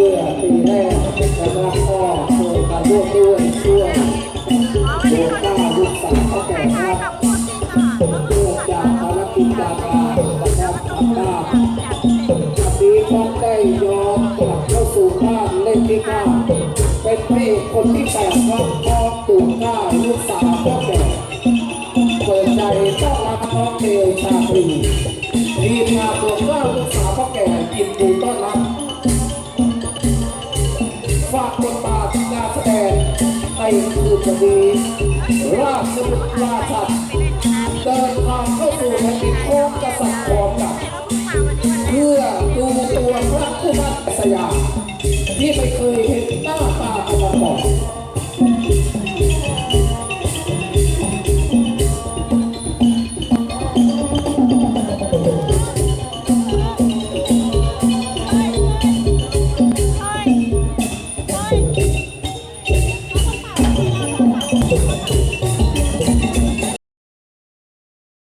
ที่ปีแรกนะครับก็โครงการร่วมด้วยช่วยโดยต้าลูกสาวเขาแก่ครับเรื่องกภารกิจการงานนะครับทำได้วันนี้ก็ได้ยอมกลับเข้าสู่านเล่นี่ข้เป็นพระอกคนที่แปดคพ่อตู่ข้าลูกสาวพ่อแก่เปิดใจต้อนรับน้องเดลชาตรีรีมาตัวข้าลูกสาวพ่อแก่ยินดีต้อนรับ นดุจดีราชบุตรราชันเดินทางเข้าสู่แผ่นดินโคกกษัตริย์ของกันเพื่อดูตัวพระผู้มัสยามที่ไม่เคยเห็นหน้าตามาก่อน